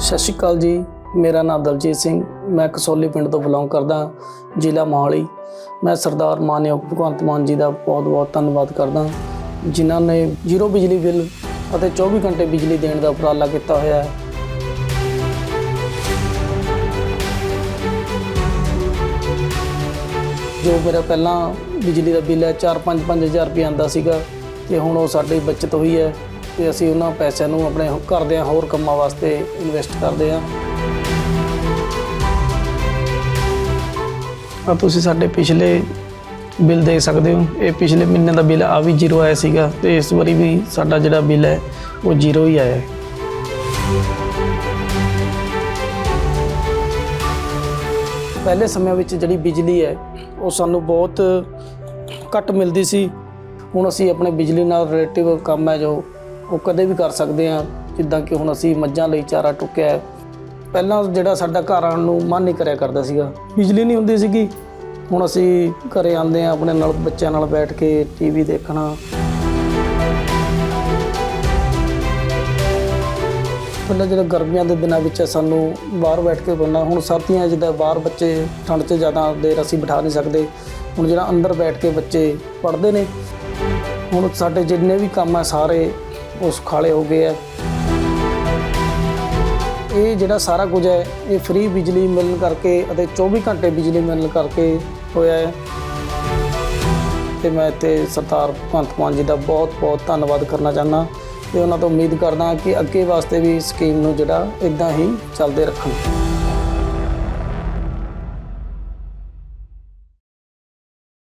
ਸਤਿ ਸ਼੍ਰੀ ਅਕਾਲ ਜੀ। ਮੇਰਾ ਨਾਮ ਦਲਜੀਤ ਸਿੰਘ। ਮੈਂ ਕਸੋਲੀ ਪਿੰਡ ਤੋਂ ਬਿਲੋਂਗ ਕਰਦਾ ਜ਼ਿਲ੍ਹਾ ਮੋਹਾਲੀ। ਮੈਂ ਸਰਦਾਰ ਮਾਨਯੋਗ ਭਗਵੰਤ ਮਾਨ ਜੀ ਦਾ ਬਹੁਤ-ਬਹੁਤ ਧੰਨਵਾਦ ਕਰਦਾ ਜਿਨ੍ਹਾਂ ਨੇ ਜ਼ੀਰੋ ਬਿਜਲੀ ਬਿੱਲ ਅਤੇ 24 ਘੰਟੇ ਬਿਜਲੀ ਦੇਣ ਦਾ ਉਪਰਾਲਾ ਕੀਤਾ ਹੋਇਆ ਹੈ। ਜੋ ਮੇਰਾ ਪਹਿਲਾਂ ਬਿਜਲੀ ਦਾ ਬਿੱਲ ਹੈ 4-5 5000 ਰੁਪਏ ਆਂਦਾ ਸੀਗਾ ਤੇ ਹੁਣ ਉਹ ਸਾਡੀ ਬਚਤ ਹੋਈ ਹੈ। ਤੇ ਅਸੀਂ ਉਹਨਾਂ ਪੈਸਿਆਂ ਨੂੰ ਆਪਣੇ ਘਰ ਦੇ ਹੋਰ ਕੰਮਾਂ ਵਾਸਤੇ ਇਨਵੈਸਟ ਕਰਦੇ ਹਾਂ। ਆ ਤੁਸੀਂ ਸਾਡੇ ਪਿਛਲੇ ਬਿੱਲ ਦੇਖ ਸਕਦੇ ਹੋ। ਇਹ ਪਿਛਲੇ ਮਹੀਨੇ ਦਾ ਬਿੱਲ ਆ ਵੀ ਜ਼ੀਰੋ ਆਇਆ ਸੀਗਾ ਤੇ ਇਸ ਵਾਰੀ ਵੀ ਸਾਡਾ ਜਿਹੜਾ ਬਿੱਲ ਹੈ, ਉਹ ਜ਼ੀਰੋ ਹੀ ਆਇਆ ਹੈ। ਪਹਿਲੇ ਸਮਿਆਂ ਵਿੱਚ ਜਿਹੜੀ ਬਿਜਲੀ ਹੈ, ਉਹ ਸਾਨੂੰ ਬਹੁਤ ਘੱਟ ਮਿਲਦੀ ਸੀ। ਹੁਣ ਅਸੀਂ ਆਪਣੇ ਬਿਜਲੀ ਨਾਲ ਰਿਲੇਟਿਵ ਕੰਮ ਹੈ ਜੋ ਉਹ ਕਦੇ ਵੀ ਕਰ ਸਕਦੇ ਹਾਂ, ਜਿੱਦਾਂ ਕਿ ਹੁਣ ਅਸੀਂ ਮੱਝਾਂ ਲਈ ਚਾਰਾ ਟੁੱਕਿਆ ਪਹਿਲਾਂ ਜਿਹੜਾ ਸਾਡਾ ਘਰ ਆਉਣ ਨੂੰ ਮਨ ਨਹੀਂ ਕਰਿਆ ਕਰਦਾ ਸੀਗਾ। ਬਿਜਲੀ ਨਹੀਂ ਹੁੰਦੀ ਸੀਗੀ। ਹੁਣ ਅਸੀਂ ਘਰੇ ਆਉਂਦੇ ਆ ਆਪਣੇ ਨਾਲ ਬੱਚਿਆਂ ਨਾਲ ਬੈਠ ਕੇ ਟੀਵੀ ਦੇਖਣਾ। ਪਹਿਲਾਂ ਜਿਹੜਾ ਗਰਮੀਆਂ ਦੇ ਦਿਨਾਂ ਵਿੱਚ ਸਾਨੂੰ ਬਾਹਰ ਬੈਠ ਕੇ ਪੜ੍ਹਨਾ ਹੁਣ ਸਰਦੀਆਂ ਜਿੱਦਾਂ ਬਾਹਰ ਬੱਚੇ ਠੰਡ 'ਚ ਜ਼ਿਆਦਾ ਦੇਰ ਅਸੀਂ ਬਿਠਾ ਨਹੀਂ ਸਕਦੇ। ਹੁਣ ਜਿਹੜਾ ਅੰਦਰ ਬੈਠ ਕੇ ਬੱਚੇ ਪੜ੍ਹਦੇ ਨੇ। ਹੁਣ ਸਾਡੇ ਜਿੰਨੇ ਵੀ ਕੰਮ ਆ ਸਾਰੇ ਉਹ ਸੁਖਾਲੇ ਹੋ ਗਏ ਆ। ਇਹ ਜਿਹੜਾ ਸਾਰਾ ਕੁਝ ਹੈ, ਇਹ ਫ੍ਰੀ ਬਿਜਲੀ ਮਿਲਣ ਕਰਕੇ ਅਤੇ 24 ਘੰਟੇ ਬਿਜਲੀ ਮਿਲਣ ਕਰਕੇ ਹੋਇਆ ਹੈ। ਤੇ ਮੈਂ ਤੇ ਸਰਦਾਰ ਭਗਵੰਤ ਮਾਨ ਜੀ ਦਾ ਬਹੁਤ ਬਹੁਤ ਧੰਨਵਾਦ ਕਰਨਾ ਚਾਹੁੰਦਾ ਤੇ ਉਹਨਾਂ ਤੋਂ ਉਮੀਦ ਕਰਦਾ ਕਿ ਅੱਗੇ ਵਾਸਤੇ ਵੀ ਇਸ ਸਕੀਮ ਨੂੰ ਜਿਹੜਾ ਇਦਾਂ ਹੀ ਚੱਲਦੇ ਰੱਖਣ।